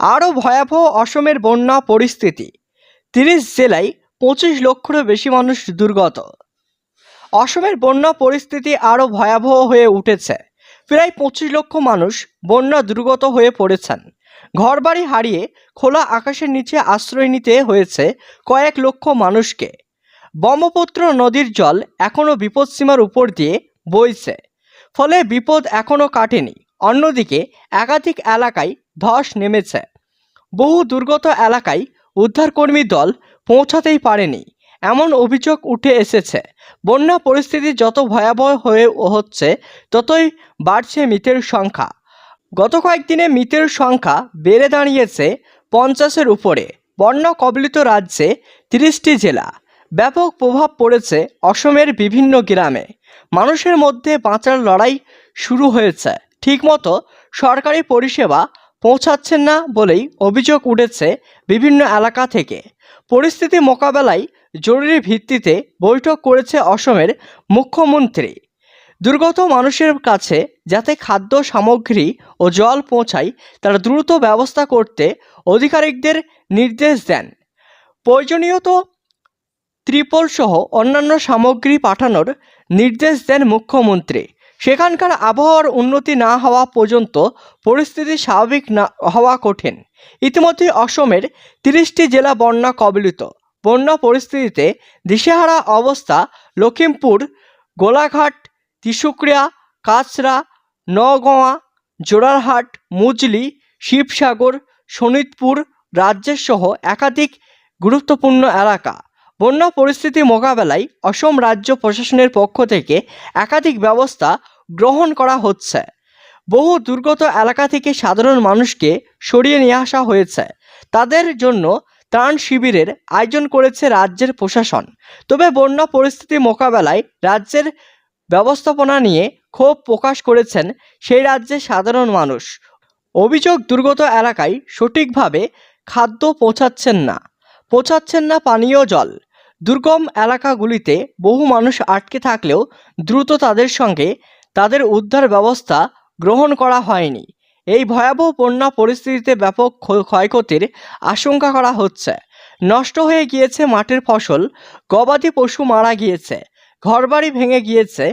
আরও ভয়াবহ অসমের বন্যা পরিস্থিতি। তিরিশ জেলায় পঁচিশ লক্ষেরও বেশি মানুষ দুর্গত। অসমের বন্যা পরিস্থিতি আরও ভয়াবহ হয়ে উঠেছে। প্রায় পঁচিশ লক্ষ মানুষ বন্যা দুর্গত হয়ে পড়েছেন। ঘরবাড়ি হারিয়ে খোলা আকাশের নিচে আশ্রয় নিতে হয়েছে কয়েক লক্ষ মানুষকে। ব্রহ্মপুত্র নদীর জল এখনও বিপদসীমার উপর দিয়ে বইছে। ফলে বিপদ এখনও কাটেনি। অন্যদিকে একাধিক এলাকায় ধস নেমেছে। বহু দুর্গত এলাকায় উদ্ধারকর্মী দল পৌঁছাতেই পারেনি। এমন অভিযোগ উঠে এসেছে। বন্যা পরিস্থিতি যত ভয়াবহ হয়ে হচ্ছে, ততই বাড়ছে মৃতের সংখ্যা। গত কয়েকদিনে মৃতের সংখ্যা বেড়ে দাঁড়িয়েছে পঞ্চাশের উপরে। বন্যা কবলিত রাজ্যে তিরিশটি জেলা। ব্যাপক প্রভাব পড়েছে অসমের বিভিন্ন গ্রামে। মানুষের মধ্যে বাঁচার লড়াই শুরু হয়েছে। ঠিকমতো সরকারি পরিষেবা পৌঁছাচ্ছেন না বলেই অভিযোগ উঠেছে বিভিন্ন এলাকা থেকে। পরিস্থিতি মোকাবেলায় জরুরি ভিত্তিতে বৈঠক করেছে অসমের মুখ্যমন্ত্রী। দুর্গত মানুষের কাছে যাতে খাদ্য সামগ্রী ও জল পৌঁছায়, তার দ্রুত ব্যবস্থা করতে আধিকারিকদের নির্দেশ দেন। প্রয়োজনীয়ত ত্রিপল সহ অন্যান্য সামগ্রী পাঠানোর নির্দেশ দেন মুখ্যমন্ত্রী। সেখানকার আবহাওয়ার উন্নতি না হওয়া পর্যন্ত পরিস্থিতি স্বাভাবিক না হওয়া কঠিন। ইতিমধ্যে অসমের তিরিশটি জেলা বন্যা কবলিত। বন্যা পরিস্থিতিতে দিশেহারা অবস্থা লখিমপুর গোলাঘাট, তিসুক্রিয়া কাছড়া নওগাঁ, জোড়ারহাট, মুজলি, শিবসাগর শোনিতপুর রাজ্যের সহ একাধিক গুরুত্বপূর্ণ এলাকা। বন্যা পরিস্থিতি মোকাবেলায় অসম রাজ্য প্রশাসনের পক্ষ থেকে একাধিক ব্যবস্থা গ্রহণ করা হচ্ছে। বহু দুর্গত এলাকা থেকে সাধারণ মানুষকে সরিয়ে নিয়ে আসা হয়েছে। তাদের জন্য ত্রাণ শিবিরের আয়োজন করেছে রাজ্যের প্রশাসন। তবে বন্যা পরিস্থিতি মোকাবেলায় রাজ্যের ব্যবস্থাপনা নিয়ে ক্ষোভ প্রকাশ করেছেন সেই রাজ্যের সাধারণ মানুষ। অভিযোগ, দুর্গত এলাকায় সঠিকভাবে খাদ্য পৌঁছাচ্ছেন না। পৌঁছাচ্ছেন না পানীয় জল। দুর্গম এলাকাগুলিতে বহু মানুষ আটকে থাকলেও দ্রুত তাদের সঙ্গে তাদের উদ্ধার ব্যবস্থা গ্রহণ করা হয়নি। এই ভয়াবহ বন্যা পরিস্থিতিতে ব্যাপক ক্ষয়ক্ষতির আশঙ্কা করা হচ্ছে। নষ্ট হয়ে গিয়েছে মাঠের ফসল, গবাদি পশু মারা গিয়েছে, ঘরবাড়ি ভেঙে গিয়েছে